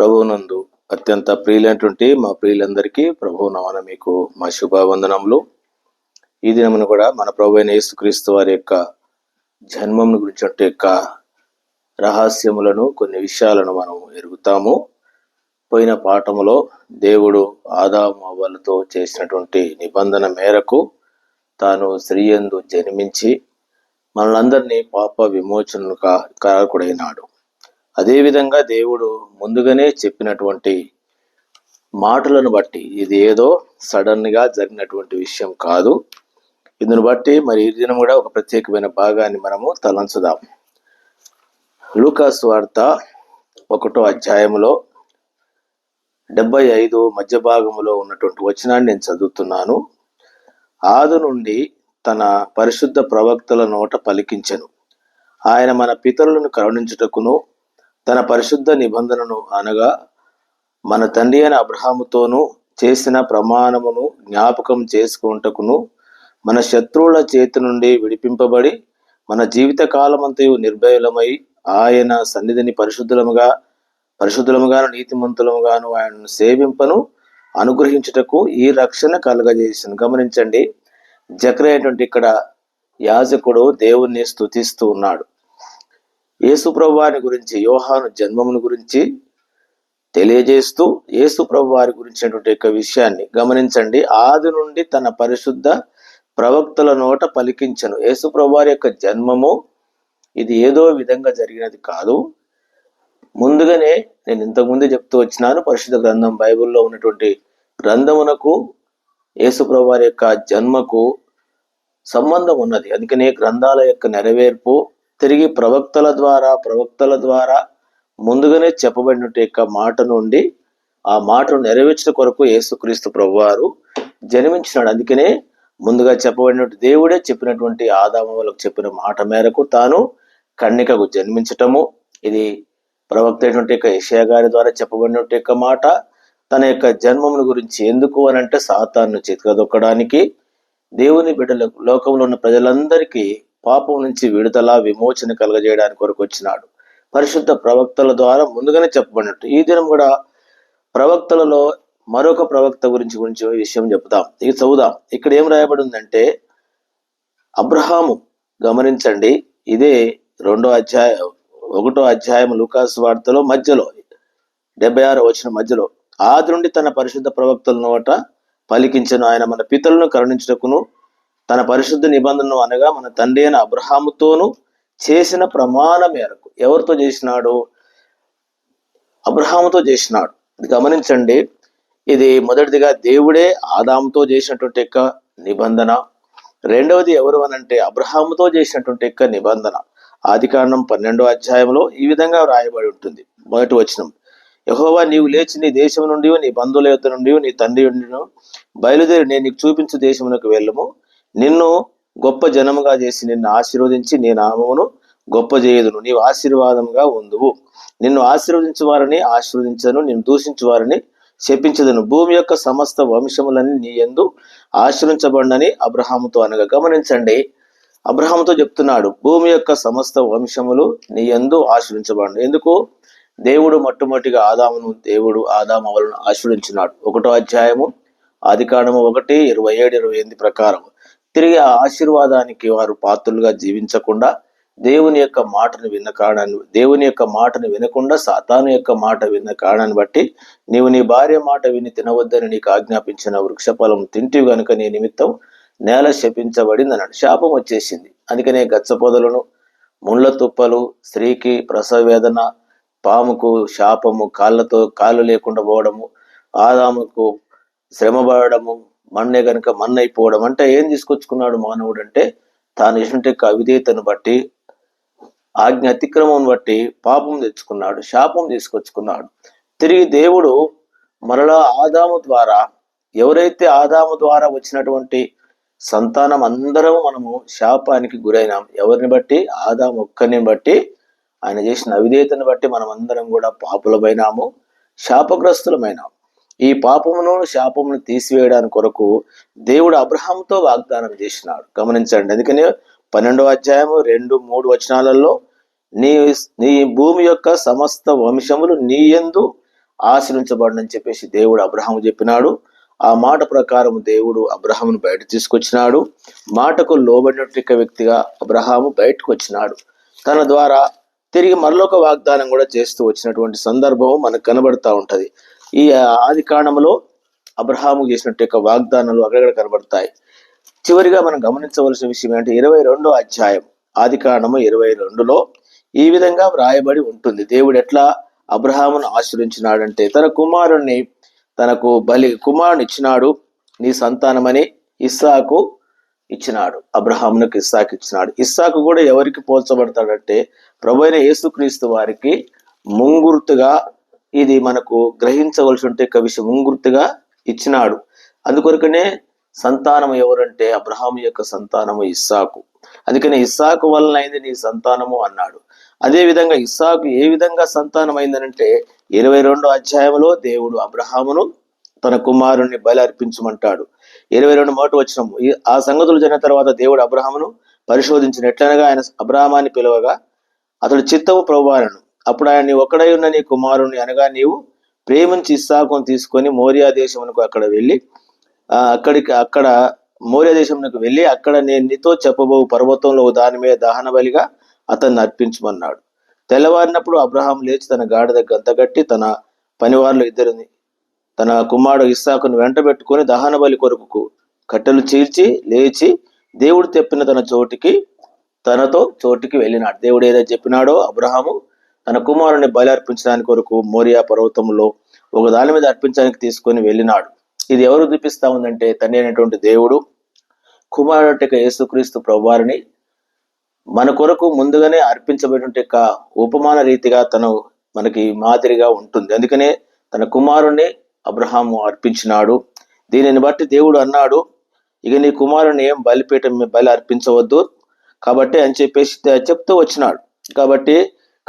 ప్రభువునందు అత్యంత ప్రియులైనటువంటి మా ప్రియులందరికీ ప్రభు నవన మీకు మా శుభవందనములు. ఈ దినమును కూడా మన ప్రభు అయిన యేసుక్రీస్తు వారి యొక్క జన్మం గురించి యొక్క రహస్యములను కొన్ని విషయాలను మనం ఎరుగుతాము. పోయిన పాఠములో దేవుడు ఆదాము అవ్వలతో చేసినటువంటి నిబంధన మేరకు తాను స్త్రీయందు జన్మించి మనలందరినీ పాప విమోచనకు కారకుడైనాడు. అదేవిధంగా దేవుడు ముందుగానే చెప్పినటువంటి మాటలను బట్టి ఇది ఏదో సడన్గా జరిగినటువంటి విషయం కాదు. ఇందును బట్టి మరి ఈ దినం కూడా ఒక ప్రత్యేకమైన భాగాన్ని మనము తలంచుదాం. లూకాస్ వార్త ఒకటో అధ్యాయంలో డెబ్బై ఐదు మధ్య భాగంలో ఉన్నటువంటి వచనాన్ని నేను చదువుతున్నాను. ఆదు నుండి తన పరిశుద్ధ ప్రవక్తల నోట పలికించెను. ఆయన మన పితరులను కరుణించుటకును తన పరిశుద్ధ నిబంధనను అనగా మన తండ్రి అయిన అబ్రహాముతోనూ చేసిన ప్రమాణమును జ్ఞాపకం చేసుకుంటకును మన శత్రువుల చేతి నుండి విడిపింపబడి మన జీవిత కాలమంతయు నిర్భయులమై ఆయన సన్నిధిని పరిశుద్ధులముగా పరిశుద్ధులముగాను నీతిమంతులముగాను ఆయనను సేవింపను అనుగ్రహించుటకు ఈ రక్షణ కలగజేసిన గమనించండి జకరైనటువంటి ఇక్కడ యాజకుడు దేవుణ్ణి స్థుతిస్తూ ఉన్నాడు. యేసుప్రభు వారి గురించి యోహాను జన్మమును గురించి తెలియజేస్తూ యేసుప్రభు వారి గురించినటువంటి యొక్క విషయాన్ని గమనించండి. ఆది నుండి తన పరిశుద్ధ ప్రవక్తల నోట పలికించను. యేసుప్రభు వారి యొక్క జన్మము ఇది ఏదో విధంగా జరిగినది కాదు. ముందుగానే నేను ఇంతకుముందే చెప్తూ వచ్చినాను పరిశుద్ధ గ్రంథం బైబిల్లో ఉన్నటువంటి గ్రంథమునకు యేసుప్రభు వారి యొక్క జన్మకు సంబంధం ఉన్నది. అందుకనే గ్రంథాల యొక్క నెరవేర్పు తిరిగి ప్రవక్తల ద్వారా ప్రవక్తల ద్వారా ముందుగానే చెప్పబడినట్టు యొక్క మాట నుండి ఆ మాటను నెరవేర్చిన కొరకు యేసుక్రీస్తు ప్రభువారు జన్మించినాడు. అందుకనే ముందుగా చెప్పబడినట్టు దేవుడే చెప్పినటువంటి ఆదాము వాళ్ళకు చెప్పిన మాట మేరకు తాను కన్నికకు జన్మించటము. ఇది ప్రవక్త అయినటువంటి యొక్క యెషయా గారి ద్వారా చెప్పబడినట్టు యొక్క మాట. తన యొక్క జన్మమును గురించి ఎందుకు అని అంటే సాతాను చేతికదొక్కడానికి దేవుని బిడ్డలకు లోకంలో ఉన్న ప్రజలందరికీ పాపం నుంచి విడుదల విమోచన కలగజేయడానికి కొరకు వచ్చినాడు. పరిశుద్ధ ప్రవక్తల ద్వారా ముందుగానే చెప్పబడినట్టు. ఈ దినం కూడా ప్రవక్తలలో మరొక ప్రవక్త గురించి గురించి విషయం చెప్తాం ఇక చదువుదాం. ఇక్కడ ఏం రాయబడి ఉందంటే అబ్రహాము గమనించండి. ఇదే రెండో అధ్యాయం ఒకటో అధ్యాయం లూకాస్ వార్తలో మధ్యలో డెబ్బై ఆరు వచ్చిన మధ్యలో. ఆది నుండి తన పరిశుద్ధ ప్రవక్తల నోట పలికించను. ఆయన మన పితలను కరుణించుటకును తన పరిశుద్ధ నిబంధనను అనగా మన తండ్రి అయిన అబ్రహాముతోను చేసిన ప్రమాణ మేరకు. ఎవరితో చేసినాడు? అబ్రహాముతో చేసినాడు. ఇది గమనించండి. ఇది మొదటిదిగా దేవుడే ఆదాముతో చేసినటువంటి యొక్క నిబంధన. రెండవది ఎవరు అనంటే అబ్రహాముతో చేసినటువంటి యొక్క నిబంధన. ఆది కారణం పన్నెండో అధ్యాయంలో ఈ విధంగా రాయబడి ఉంటుంది. మొదటి వచనం. యహోవా నీవు లేచి నీ దేశం నుండి నీ బంధువుల యొక్క నుండి నీ తండ్రి నుండి బయలుదేరి నేను నీకు చూపించు దేశమునకు వెళ్ళము. నిన్ను గొప్ప జనముగా చేసి నిన్ను ఆశీర్వదించి నీ నామమును గొప్ప చేయదును. నీవు ఆశీర్వాదంగా ఉందువు. నిన్ను ఆశీర్వదించు వారిని ఆశీర్వదించను నిన్ను దూషించు వారిని శపించదును. భూమి యొక్క సమస్త వంశములని నీ ఎందు ఆశ్రయించబడినని అబ్రహాముతో అనగా గమనించండి. అబ్రహాముతో చెప్తున్నాడు భూమి యొక్క సమస్త వంశములు నీ ఎందు ఆశ్రయించబడి ఎందుకు? దేవుడు మొట్టమొదటిగా ఆదామును దేవుడు ఆదామవలను ఆశ్రయించినాడు. ఒకటో అధ్యాయము ఆది ఒకటి ఇరవై ఏడు ఇరవై ఎనిమిది ప్రకారం. తిరిగి ఆ ఆశీర్వాదానికి వారు పాత్రులుగా జీవించకుండా దేవుని యొక్క మాటను విన్న కారణాన్ని దేవుని యొక్క మాటను వినకుండా సాతాను యొక్క మాట విన్న కారణాన్ని బట్టి నీవు నీ భార్య మాట విని తినవద్దని నీకు ఆజ్ఞాపించిన వృక్షఫలం తింటివి గనుక నీ నిమిత్తం నేల శపించబడింది అన్నాడు శాపం వచ్చేసింది. అందుకనే గచ్చ పొదలను ముళ్ళ తుప్పలు స్త్రీకి ప్రసవ వేదన పాముకు శాపము కాళ్ళతో కాళ్ళు లేకుండా పోవడము ఆదాముకు శ్రమపడడము మన్నే గనుక మన్నైపోవడం అంటే ఏం తీసుకొచ్చుకున్నాడు మానవుడు అంటే తాను చేసిన అవిధేయతను బట్టి ఆజ్ఞ అతిక్రమం బట్టి పాపం తెచ్చుకున్నాడు శాపం తీసుకొచ్చుకున్నాడు. తిరిగి దేవుడు మరలా ఆదాము ద్వారా ఎవరైతే ఆదాము ద్వారా వచ్చినటువంటి సంతానం అందరం మనము శాపానికి గురైనాం ఎవరిని బట్టి? ఆదాము ఒక్కరిని బట్టి ఆయన చేసిన అవిధేయతను బట్టి మనం అందరం కూడా పాపులమైనాము శాపగ్రస్తులమైనాము ఈ పాపమును శాపమును తీసివేయడానికి కొరకు దేవుడు అబ్రహాంతో వాగ్దానం చేసినాడు. గమనించండి. అందుకని పన్నెండవ అధ్యాయము రెండు మూడు వచనాలలో నీ నీ భూమి యొక్క సమస్త వంశములు నీ యందు ఆశ్రయించబడనని చెప్పేసి దేవుడు అబ్రహాం చెప్పినాడు. ఆ మాట ప్రకారం దేవుడు అబ్రహామును బయట తీసుకొచ్చినాడు. మాటకు లోబడినట్టు వ్యక్తిగా అబ్రహాము బయటకు వచ్చినాడు. తన ద్వారా తిరిగి మరొక వాగ్దానం కూడా చేస్తూ వచ్చినటువంటి సందర్భం మనకు కనబడతా ఉంటది. ఈ ఆది కాండంలో అబ్రహాము చేసినట్టు యొక్క వాగ్దానాలు అక్కడక్కడ కనబడతాయి. చివరిగా మనం గమనించవలసిన విషయం ఏంటంటే ఇరవై రెండో అధ్యాయం ఆది కాండము ఇరవై రెండులో ఈ విధంగా వ్రాయబడి ఉంటుంది. దేవుడు ఎట్లా అబ్రహామును ఆశ్రయించినాడంటే తన కుమారుణ్ణి తనకు బలి కుమారుని ఇచ్చినాడు నీ సంతానమని ఇస్సాకు ఇచ్చినాడు. అబ్రహామునకు ఇస్సాకు ఇచ్చినాడు. ఇస్సాకు కూడా ఎవరికి పోల్చబడతాడంటే ప్రభు అయిన యేసుక్రీస్తు వారికి ముంగుర్తుగా ఇది మనకు గ్రహించవలసి ఉంటే ఒక విషయం ఇచ్చినాడు. అందుకొరకనే సంతానం ఎవరంటే అబ్రహాం యొక్క సంతానము ఇస్సాకు. అందుకనే ఇస్సాకు వలన అయింది నీ సంతానము అన్నాడు. అదే విధంగా ఇస్సాకు ఏ విధంగా సంతానం అయిందనంటే ఇరవై రెండో అధ్యాయంలో దేవుడు అబ్రహామును తన కుమారుణ్ణి బలి అర్పించమంటాడు ఇరవై రెండు మాట వచ్చిన ఆ సంగతులు జరిగిన తర్వాత దేవుడు అబ్రహామును పరిశోధించినట్లనగా ఆయన అబ్రహామాన్ని పిలవగా అతడు చిత్తము ప్రభువాలను అప్పుడు ఆయన ఒకడై ఒక్కడై ఉన్న నీ కుమారుని అనగా నీవు ప్రేమించి ఇస్సాకును తీసుకొని మోరియా దేశమునకు అక్కడ వెళ్ళి అక్కడికి అక్కడ మోరియా దేశమునకు వెళ్ళి అక్కడ నేను నీతో చెప్పబో పర్వతంలో దాని మీద దహన బలిగా అతన్ని అర్పించమన్నాడు. తెల్లవారినప్పుడు అబ్రహాం లేచి తన గాడిద గంతగట్టి తన పనివారులు ఇద్దరిని తన కుమారుడు ఇస్సాకును వెంటబెట్టుకొని దహన బలి కొరకు కట్టెలు చీల్చి లేచి దేవుడు తెప్పిన తన చోటికి తనతో చోటికి వెళ్ళినాడు. దేవుడు ఏదో చెప్పినాడో అబ్రహాము తన కుమారుని బలి అర్పించడానికి కొరకు మోరియా పర్వతంలో ఒక దాని మీద అర్పించడానికి తీసుకొని వెళ్ళినాడు. ఇది ఎవరు చూపిస్తా ఉందంటే తండ్రి అయినటువంటి దేవుడు కుమారుడు యేసుక్రీస్తు ప్రభువారిని మన కొరకు ముందుగానే అర్పించబడినటువంటి యొక్క ఉపమాన రీతిగా తను మనకి మాదిరిగా ఉంటుంది. అందుకనే తన కుమారుణ్ణి అబ్రహాము అర్పించినాడు. దీనిని బట్టి దేవుడు అన్నాడు ఇక నీ కుమారుని ఏం బలిపీఠం బలి అర్పించవద్దు. కాబట్టి అని చెప్పేసి చెప్తూ వచ్చినాడు. కాబట్టి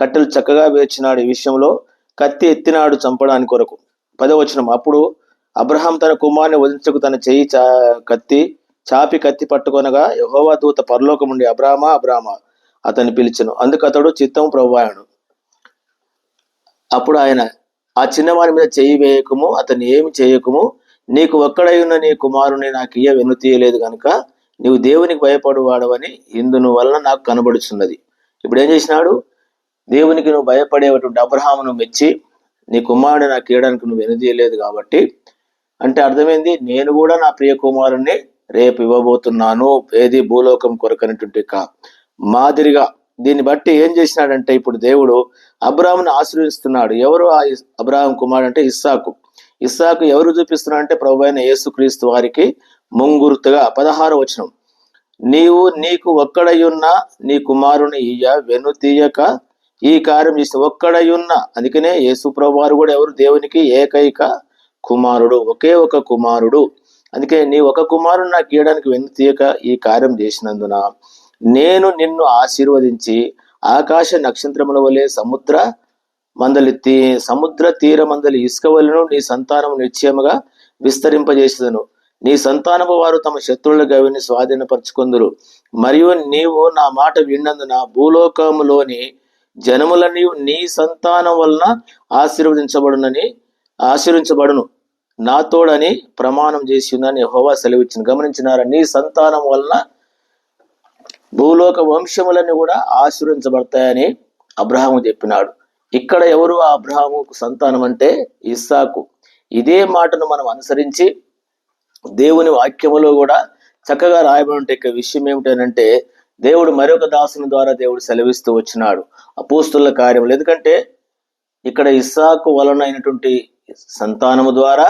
కట్టెలు చక్కగా వేర్చినాడు ఈ విషయంలో కత్తి ఎత్తినాడు చంపడానికి కొరకు. పదవచనం అప్పుడు అబ్రహాం తన కుమారుని వధించకు తన చెయ్యి చా కత్తి చాపి కత్తి పట్టుకొనగా యహోవా దూత పరలోకముండి అబ్రామా అబ్రామా అతన్ని పిలిచను. అందుకు అతడు చిత్తం ప్రభువాయను అప్పుడు ఆయన ఆ చిన్నవాని మీద చెయ్యి వేయకము అతన్ని ఏమి చేయకము? నీకు ఒక్కడై ఉన్న నీ కుమారుని నాకు ఇయ్య వెనుతీయలేదు కనుక నీవు దేవునికి భయపడు వాడవని ఇందును వలన నాకు కనబడుచున్నది. ఇప్పుడు ఏం చేసినాడు? దేవునికి నువ్వు భయపడేటువంటి అబ్రహామును మెచ్చి నీ కుమారుడు నాకు ఇవ్వడానికి నువ్వు వెనుదీయలేదు కాబట్టి అంటే అర్థమైంది నేను కూడా నా ప్రియ కుమారుణ్ణి రేపు ఇవ్వబోతున్నాను ఏది భూలోకం కొరకనేటువంటి కా మాదిరిగా. దీన్ని బట్టి ఏం చేసినాడంటే ఇప్పుడు దేవుడు అబ్రాహామును ఆశీర్వదిస్తున్నాడు. ఎవరు ఆ అబ్రాహం కుమారుడు అంటే? ఇస్సాకు. ఇస్సాకు ఎవరు చూపిస్తున్నాడు అంటే ప్రభు అయిన యేసుక్రీస్తు వారికి ముంగుర్తుగా పదహారు వచనం. నీవు నీకు ఒక్కడయున్న నీ కుమారుని ఇయ్య వెను తీయక ఈ కార్యం చేసిన ఒక్కడయున్న అందుకనే యేసుప్రభు వారు కూడా ఎవరు? దేవునికి ఏకైక కుమారుడు ఒకే ఒక కుమారుడు. అందుకే నీ ఒక కుమారుడు నాకు ఇవ్వడానికి వెను తీయక ఈ కార్యం చేసినందున నేను నిన్ను ఆశీర్వదించి ఆకాశ నక్షత్రముల వలె సముద్ర మందలి తీ సముద్ర తీర మందలి ఇసుక వలెను నీ సంతానము నిశ్చయముగా విస్తరింపజేసేదను. నీ సంతానము వారు తమ శత్రువుల గవిని స్వాధీనపరచుకుందురు. మరియు నీవు నా మాట విన్నందున భూలోకములోని జనములని నీ సంతానం వలన ఆశీర్వదించబడునని ఆశీర్వించబడును నాతోడని ప్రమాణం చేసి ఉందని హోవా సెలవిచ్చింది గమనించినారా నీ సంతానం వలన భూలోక వంశములన్నీ కూడా ఆశీర్వించబడతాయని అబ్రహాము చెప్పినాడు. ఇక్కడ ఎవరు ఆ అబ్రహాముకు సంతానం అంటే? ఇస్సాకు. ఇదే మాటను మనం అనుసరించి దేవుని వాక్యములో కూడా చక్కగా రాయబడి ఉంటే విషయం ఏమిటనంటే దేవుడు మరొక దాసుని ద్వారా దేవుడు సెలవిస్తూ వచ్చినాడు. అపోస్తుల కార్యములు. ఎందుకంటే ఇక్కడ ఇస్సాకు వలన అయినటువంటి సంతానము ద్వారా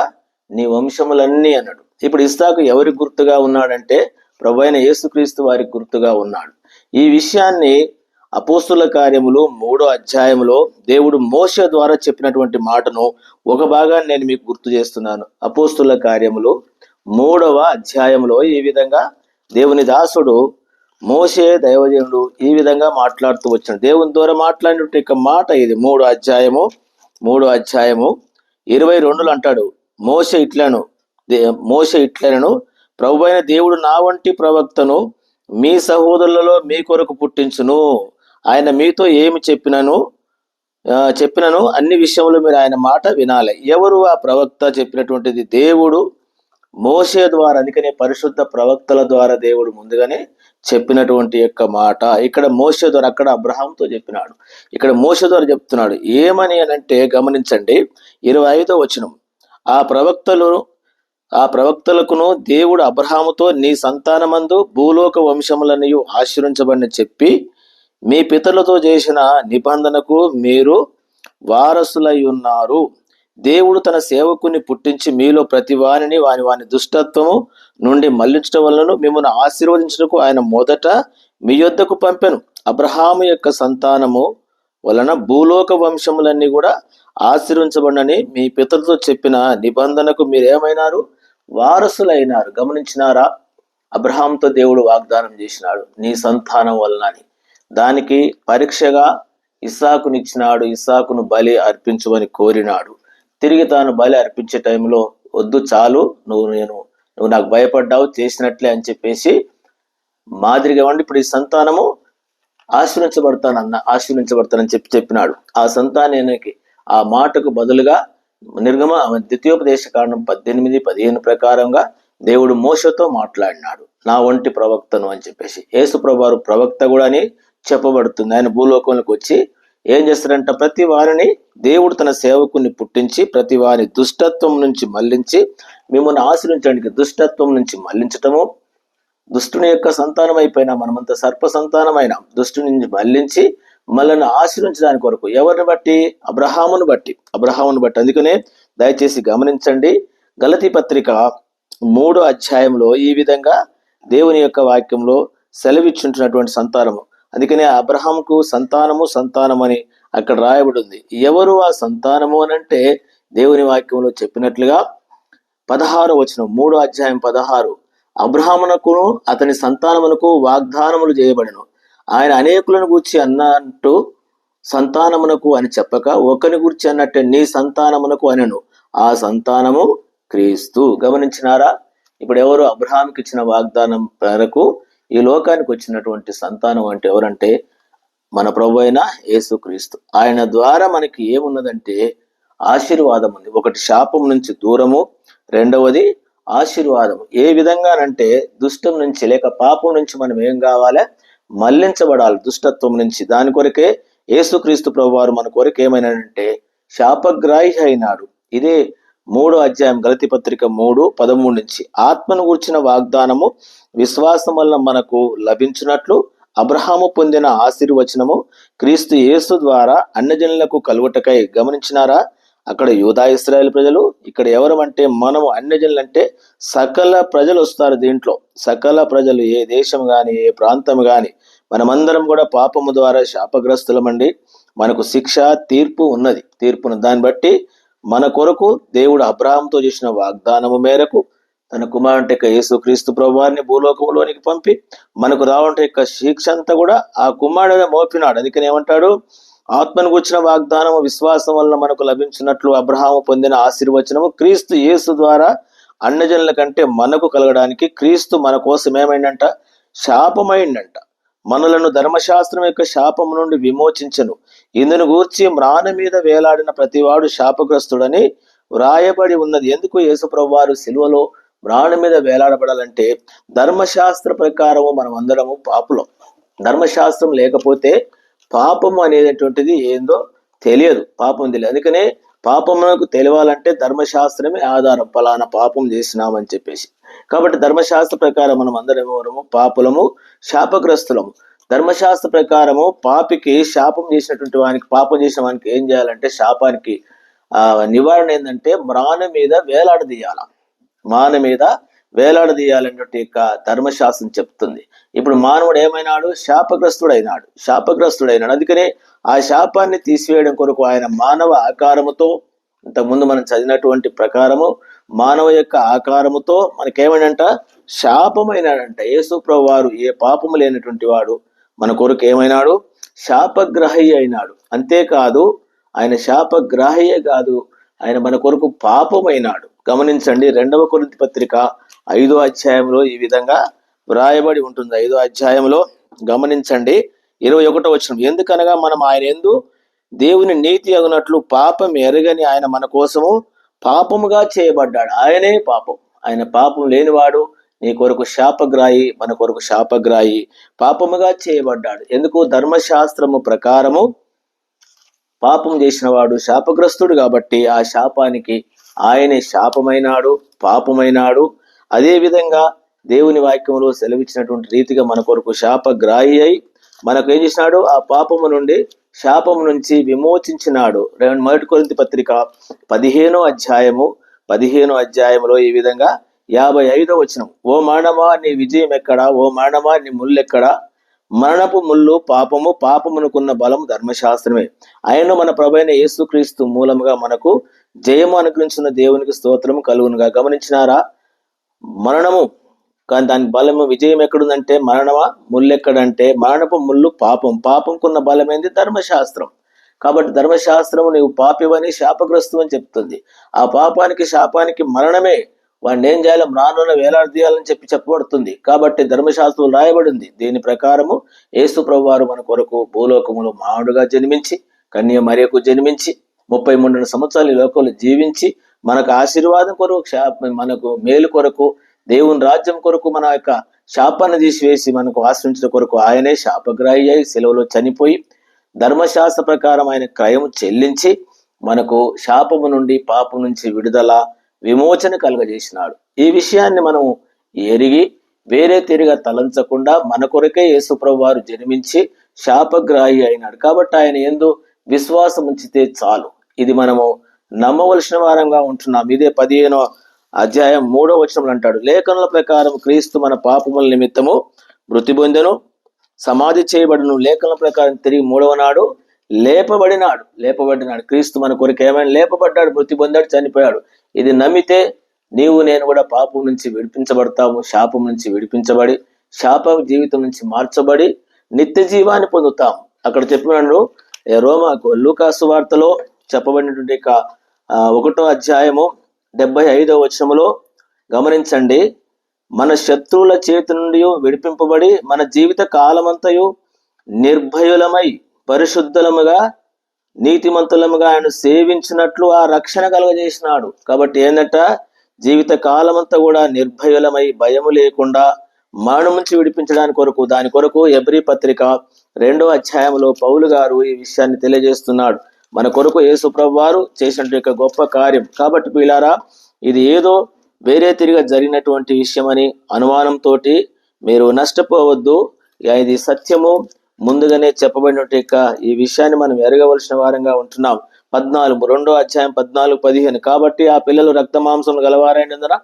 నీ వంశములన్నీ అన్నాడు. ఇప్పుడు ఇస్సాకు ఎవరి గుర్తుగా ఉన్నాడంటే ప్రభు అయిన యేసుక్రీస్తు వారికి గుర్తుగా ఉన్నాడు. ఈ విషయాన్ని అపోస్తుల కార్యములు మూడో అధ్యాయంలో దేవుడు మోష ద్వారా చెప్పినటువంటి మాటను ఒక భాగాన్ని నేను మీకు గుర్తు చేస్తున్నాను. అపోస్తుల కార్యములు మూడవ అధ్యాయంలో ఈ విధంగా దేవుని దాసుడు మోసే దైవజనుడు ఈ విధంగా మాట్లాడుతూ వచ్చిన దేవుని ద్వారా మాట్లాడినట్టు యొక్క మాట ఇది. మూడు అధ్యాయము మూడు అధ్యాయము ఇరవై రెండులు అంటాడు మోస ఇట్లను దే- మోస ఇట్లను ప్రభు అయిన దేవుడు నా వంటి ప్రవక్తను మీ సహోదరులలో మీ కొరకు పుట్టించును. ఆయన మీతో ఏమి చెప్పినను చెప్పినను? అన్ని విషయంలో మీరు ఆయన మాట వినాలి. ఎవరు ఆ ప్రవక్త చెప్పినటువంటిది? దేవుడు మోసే ద్వారా అందుకనే పరిశుద్ధ ప్రవక్తల ద్వారా దేవుడు ముందుగానే చెప్పినటువంటి యొక్క మాట. ఇక్కడ మోసే ద్వారా అక్కడ అబ్రహాంతో చెప్పినాడు. ఇక్కడ మోసే ద్వారా చెప్తున్నాడు ఏమని అని అంటే గమనించండి. ఇరవై ఐదో వచనం. ఆ ప్రవక్తలు ఆ ప్రవక్తలకును దేవుడు అబ్రహాముతో నీ సంతానమందు భూలోక వంశములనియు ఆశ్రయించబడిన చెప్పి మీ పితరులతో చేసిన నిబంధనకు మీరు వారసులై ఉన్నారు. దేవుడు తన సేవకుని పుట్టించి మీలో ప్రతి వారిని వాని వాని దుష్టత్వము నుండి మళ్ళించడం వలన మిమ్మల్ని ఆశీర్వదించడానికి ఆయన మొదట మీ యొద్దకు పంపెను. అబ్రహాము యొక్క సంతానము వలన భూలోక వంశములన్నీ కూడా ఆశీర్వించబడని మీ పితలతో చెప్పిన నిబంధనకు మీరేమైనారు? వారసులైనారు. గమనించినారా? అబ్రహాంతో దేవుడు వాగ్దానం చేసినాడు నీ సంతానం వలన అని దానికి పరీక్షగా ఇస్సాకునిచ్చినాడు ఇస్సాకును బలి అర్పించమని కోరినాడు. తిరిగి తాను బలి అర్పించే టైంలో వద్దు చాలు నువ్వు నేను నువ్వు నాకు భయపడ్డావు చేసినట్లే అని చెప్పేసి మాదిరిగా ఉండి ఇప్పుడు ఈ సంతానము ఆశీర్వించబడతానన్న ఆశీర్వించబడతానని చెప్పి చెప్పినాడు. ఆ సంతానానికి ఆ మాటకు బదులుగా నిర్గమ ద్వితీయోపదేశ కారణం పద్దెనిమిది పదిహేను ప్రకారంగా దేవుడు మోసతో మాట్లాడినాడు. నా వంటి ప్రవక్తను అని చెప్పేసి. యేసు ప్రభారు ప్రవక్త కూడా అని చెప్పబడుతుంది. ఆయన భూలోకంలోకి వచ్చి ఏం చేస్తారంట? ప్రతి వారిని దేవుడు తన సేవకుని పుట్టించి ప్రతి వారి దుష్టత్వం నుంచి మళ్ళించి మిమ్మల్ని ఆశ్రయించడానికి దుష్టత్వం నుంచి మళ్ళించటము దుష్టుని యొక్క సంతానం అయిపోయినా మనమంతా సర్ప సంతానమైన దుష్టుని నుంచి మళ్ళించి మనల్ని ఆశ్రయించడానికి కొరకు ఎవరిని బట్టి? అబ్రహామును బట్టి. అబ్రహామును బట్టి అందుకనే దయచేసి గమనించండి. గలతి పత్రిక మూడో అధ్యాయంలో ఈ విధంగా దేవుని యొక్క వాక్యంలో సెలవిచ్చుంటున్నటువంటి సంతానము. అందుకనే అబ్రహాంకు సంతానము సంతానం అని అక్కడ రాయబడి ఉంది ఎవరు ఆ సంతానము అని అంటే దేవుని వాక్యంలో చెప్పినట్లుగా పదహారు వచనం మూడో అధ్యాయం పదహారు. అబ్రహామునకును అతని సంతానమునకు వాగ్దానములు చేయబడను. ఆయన అనేకులను గూర్చి అన్నట్టు సంతానమునకు అని చెప్పక ఒకని గురించి అన్నట్టే నీ సంతానమునకు అనను. ఆ సంతానము క్రీస్తు. గమనించినారా? ఇప్పుడు ఎవరు అబ్రహాంకి ఇచ్చిన వాగ్దానం మేరకు ఈ లోకానికి వచ్చినటువంటి సంతానం అంటే ఎవరంటే మన ప్రభు అయిన యేసుక్రీస్తు ఆయన ద్వారా మనకి ఏమున్నదంటే ఆశీర్వాదం ఉంది. ఒకటి శాపం నుంచి దూరము రెండవది ఆశీర్వాదము ఏ విధంగానంటే దుష్టం నుంచి లేక పాపం నుంచి మనం ఏం కావాలి? మళ్ళించబడాలి దుష్టత్వం నుంచి. దాని కొరకే యేసుక్రీస్తు ప్రభు వారు మన కొరకు ఏమైనాడంటే శాపగ్రాహి అయినాడు. ఇదే మూడో అధ్యాయం గలతి పత్రిక మూడు పదమూడు నుంచి. ఆత్మను గుర్చిన వాగ్దానము విశ్వాసం వల్ల మనకు లభించినట్లు అబ్రహాము పొందిన ఆశీర్వచనము క్రీస్తు యేసు ద్వారా అన్యజనులకు కలుగుటకై గమనించినారా? అక్కడ యూదా ఇస్రాయేల్ ప్రజలు ఇక్కడ ఎవరు అంటే మనము అన్యజనులు అంటే సకల ప్రజలు వస్తారు దీంట్లో. సకల ప్రజలు ఏ దేశం కానీ ఏ ప్రాంతం కానీ మనమందరం కూడా పాపము ద్వారా శాపగ్రస్తులమండి. మనకు శిక్ష తీర్పు ఉన్నది. తీర్పును దాన్ని బట్టి మన కొరకు దేవుడు అబ్రాహంతో చేసిన వాగ్దానము మేరకు తన కుమారుంటే యొక్క యేసుక్రీస్తు ప్రభువారిని భూలోకంలోనికి పంపి మనకు రావంటే యొక్క శిక్ష అంతా కూడా ఆ కుమారుడే మోపినాడు. అందుకని ఏమంటాడు? ఆత్మను కూర్చిన వాగ్దానము విశ్వాసం వలన మనకు లభించినట్లు అబ్రహాము పొందిన ఆశీర్వచనము క్రీస్తు యేసు ద్వారా అన్నజనుల కంటే మనకు కలగడానికి క్రీస్తు మన కోసం ఏమైందంట? శాపమైందంట. మనలను ధర్మశాస్త్రం యొక్క శాపము నుండి విమోచించను. ఇందును గూర్చి మ్రాను మీద వేలాడిన ప్రతివాడు శాపగ్రస్తుడని వ్రాయబడి ఉన్నది. ఎందుకు యేసుప్రభు వారు సిలువలో మ్రాను మీద వేలాడబడాలంటే ధర్మశాస్త్ర ప్రకారము మనం అందరము పాపులం. ధర్మశాస్త్రం లేకపోతే పాపము అనేటువంటిది ఏందో తెలియదు. పాపం తెలియదు. అందుకనే పాపమునకు తెలియాలంటే ధర్మశాస్త్రమే ఆధారం. ఫలానా పాపం చేసినామని చెప్పేసి. కాబట్టి ధర్మశాస్త్ర ప్రకారం మనం అందరం ఎవరము పాపులము శాపగ్రస్తులము. ధర్మశాస్త్ర ప్రకారము పాపికి శాపం చేసినటువంటి వానికి పాపం చేసిన వానికి ఏం చేయాలంటే శాపానికి ఆ నివారణ ఏంటంటే మ్రాన మీద వేలాడదీయాల మాన మీద వేలాడదీయాలన్నటువంటి యొక్క ధర్మశాస్త్రం చెప్తుంది. ఇప్పుడు మానవుడు ఏమైనాడు? శాపగ్రస్తుడైనాడు. శాపగ్రస్తుడైనాడు. అందుకనే ఆ శాపాన్ని తీసివేయడం కొరకు ఆయన మానవ ఆకారముతో ఇంతకుముందు మనం చదివినటువంటి ప్రకారము మానవ యొక్క ఆకారముతో మనకేమైనంట? శాపమైనాడంట. యేసు ప్రభు వారు ఏ పాపము లేనటువంటి వాడు మన కొరకు ఏమైనాడు? శాపగ్రహయ్య అయినాడు. అంతేకాదు ఆయన శాపగ్రాహియే కాదు. ఆయన మన కొరకు పాపమైనాడు. గమనించండి రెండవ కొరింత పత్రిక ఐదో అధ్యాయంలో ఈ విధంగా వ్రాయబడి ఉంటుంది. ఐదో అధ్యాయంలో గమనించండి ఇరవై ఒకటో వచ్చిన ఎందుకనగా మనం ఆయన ఎందు దేవుని నీతి అగునట్లు పాపం ఎరగని ఆయన మన కోసము పాపముగా చేయబడ్డాడు. ఆయనే పాపం. ఆయన పాపం లేనివాడు. నీ కొరకు శాపగ్రాయి మన కొరకు శాపగ్రాయి పాపముగా చేయబడ్డాడు. ఎందుకు? ధర్మశాస్త్రము ప్రకారము పాపం చేసిన వాడు శాపగ్రస్తుడు కాబట్టి ఆ శాపానికి ఆయనే శాపమైనాడు పాపమైనాడు. అదేవిధంగా దేవుని వాక్యంలో సెలవిచ్చినటువంటి రీతిగా మన కొరకు శాపగ్రాహి అయి మనకు ఏం చేసినాడు? ఆ పాపము నుండి శాపము నుంచి విమోచించినాడు. మొదటి కొరింత పత్రిక పదిహేనో అధ్యాయము పదిహేనో అధ్యాయంలో ఈ విధంగా యాభై ఐదో వచనం. ఓ మరణమా నీ విజయం ఎక్కడా? ఓ మరణమా నీ ముళ్ళెక్కడా మరణపు ముళ్ళు పాపము పాపమునుకున్న బలం ధర్మశాస్త్రమే. ఆయన మన ప్రభైన యేసుక్రీస్తు మూలముగా మనకు జయము అనుగ్రహించిన దేవునికి స్తోత్రము కలుగునుగా. గమనించినారా? మరణము కానీ దాని బలము విజయం ఎక్కడుందంటే మరణమా? ముళ్ళు ఎక్కడంటే మరణపు ముళ్ళు పాపం. పాపంకున్న బలమైంది? ధర్మశాస్త్రం. కాబట్టి ధర్మశాస్త్రము నీవు పాపివని శాపగ్రస్తు అని చెప్తుంది. ఆ పాపానికి శాపానికి మరణమే వాడిని ఏం చేయాలి? మ్రానున వేలాడదీయాలని చెప్పి చెప్పబడుతుంది. కాబట్టి ధర్మశాస్త్రం రాయబడింది. దీని ప్రకారము యేసు ప్రభు వారు మన కొరకు భూలోకములో మానవుడుగా జన్మించి కన్య మరియకు జన్మించి ముప్పై మూడు సంవత్సరాలు లోకంలో జీవించి మనకు ఆశీర్వాదం కొరకు మనకు మేలు కొరకు దేవుని రాజ్యం కొరకు మన యొక్క శాపాన్ని తీసివేసి మనకు ఆశ్రయించిన కొరకు ఆయనే శాపగ్రాహి అయి సెలవులో చనిపోయి ధర్మశాస్త్ర ప్రకారం ఆయన క్రయం చెల్లించి మనకు శాపము నుండి పాపం నుంచి విడుదల విమోచన కలుగజేసినాడు. ఈ విషయాన్ని మనం ఎరిగి వేరే తిరిగా తలంచకుండా మన కొరకే యేసుప్రభు వారు జన్మించి శాపగ్రాహి అయినాడు. కాబట్టి ఆయన ఎందు విశ్వాసం ఉంచితే చాలు. ఇది మనము నమ్మవలసిన వారంగా ఉంటున్నాం. ఇదే పదిహేనో అధ్యాయం మూడో వచనంలో అంటాడు. లేఖనుల ప్రకారం క్రీస్తు మన పాపముల నిమిత్తము మృతి పొందెను సమాధి చేయబడిను. లేఖనుల ప్రకారం తిరిగి మూడవ నాడు లేపబడినాడు. లేపబడినాడు. క్రీస్తు మన కొరకు ఏమైనా లేపబడ్డాడు మృతి పొందాడు చనిపోయాడు. ఇది నమ్మితే నీవు నేను కూడా పాపం నుంచి విడిపించబడతాము శాపం నుంచి విడిపించబడి శాప జీవితం నుంచి మార్చబడి నిత్య జీవాన్ని పొందుతాం. అక్కడ చెప్పినాడు ఏ లూకాసు వార్తలో చెప్పబడినటువంటి యొక్క, ఒకటో అధ్యాయము డెబ్బై ఐదో వచనములో గమనించండి. మన శత్రువుల చేతి నుండి విడిపింపబడి మన జీవిత కాలమంతయు నిర్భయులమై పరిశుద్ధులముగా నీతిమంతులముగా ఆయన సేవించినట్లు ఆ రక్షణ కలుగజేసినాడు. కాబట్టి ఏంటంట జీవిత కాలమంతా కూడా నిర్భయులమై భయము లేకుండా మరణం నుంచి విడిపించడానికి కొరకు దాని కొరకు ఎబ్రి పత్రిక రెండో అధ్యాయంలో పౌలు గారు ఈ విషయాన్ని తెలియజేస్తున్నాడు. మన కొరకు యేసు వారు చేసినట్టు యొక్క గొప్ప కార్యం. కాబట్టి పిల్లారా ఇది ఏదో వేరే తిరిగా జరిగినటువంటి విషయమని అనుమానంతో మీరు నష్టపోవద్దు. ఇది సత్యము. ముందుగానే చెప్పబడినట్టు యొక్క ఈ విషయాన్ని మనం ఎరగవలసిన వారంగా ఉంటున్నాం. పద్నాలుగు రెండో అధ్యాయం పద్నాలుగు పదిహేను. కాబట్టి ఆ పిల్లలు రక్త మాంసం గలవారైనందున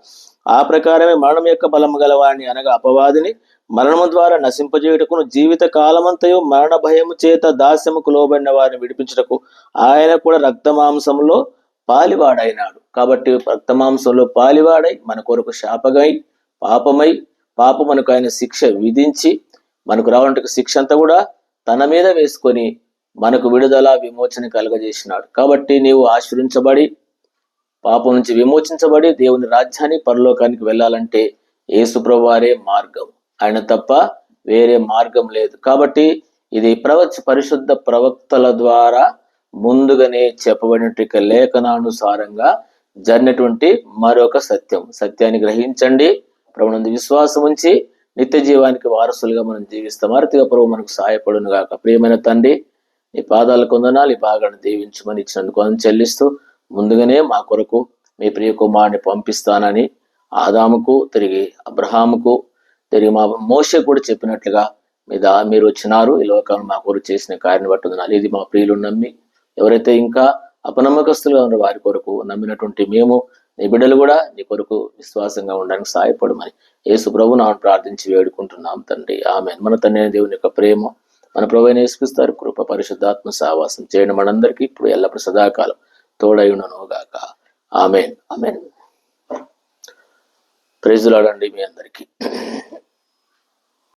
ఆ ప్రకారమే మరణం యొక్క బలము గలవారిని అనగా అపవాదిని మరణము ద్వారా నశింపజేయుటకును జీవిత కాలమంతయు మరణ భయము చేత దాస్యముకు లోబడిన వారిని విడిపించుటకు ఆయన కూడా రక్త మాంసంలో పాలివాడైనాడు. కాబట్టి రక్త మాంసంలో పాలివాడై మన కొరకు శాపమై పాపమై పాపమునకు ఆయన శిక్ష విధించి మనకు రావాలంటే శిక్ష అంతా కూడా తన మీద వేసుకొని మనకు విడుదల విమోచన కలుగజేసినాడు. కాబట్టి నీవు ఆశ్రయించబడి పాపం నుంచి విమోచించబడి దేవుని రాజ్యాన్ని పరలోకానికి వెళ్ళాలంటే యేసుప్రభువారే మార్గం. ఆయన తప్ప వేరే మార్గం లేదు. కాబట్టి ఇది ప్రవచ పరిశుద్ధ ప్రవక్తల ద్వారా ముందుగానే చెప్పబడినట్టు లేఖనానుసారంగా జరిగినటువంటి మరొక సత్యం. సత్యాన్ని గ్రహించండి. ప్రభునందు విశ్వాసం ఉంచి నిత్య జీవానికి వారసులుగా మనం జీవిస్తాం. అరతిగా ప్రభు మనకు సహాయపడును గాక. ప్రియమైన తండ్రి నీ పాదాల కొందనాలు ఈ భాగాన్ని దీవించమని ఇచ్చినందుకు అని చెల్లిస్తూ ముందుగానే మా కొరకు మీ ప్రియ కుమారుని పంపిస్తానని ఆదాముకు తిరిగి అబ్రహాముకు తిరిగి మా మోసే కూడా చెప్పినట్లుగా మీద మీరు వచ్చినారు. ఈ లోకాలను మా కొరకు చేసిన కార్యం బట్టి ఇది మా ప్రియులు నమ్మి ఎవరైతే ఇంకా అపనమ్మకస్తులుగా ఉన్న వారి కొరకు నమ్మినటువంటి మేము నీ బిడ్డలు కూడా నీ కొరకు విశ్వాసంగా ఉండడానికి సహాయపడమని యేసు ప్రభు నామని ప్రార్థించి వేడుకుంటున్నాం తండ్రి. ఆమె మన తండ్రి దేవుని యొక్క ప్రేమ మన ప్రభు నేర్పిస్తారు కృప పరిశుద్ధాత్మ సావాసం చేయడం మనందరికీ ఇప్పుడు ఎల్లప్పుడు సదాకాలం తోడయునను గాక. ఆమెన్. ఆమెన్. ప్రైజులాడండి మీ అందరికీ.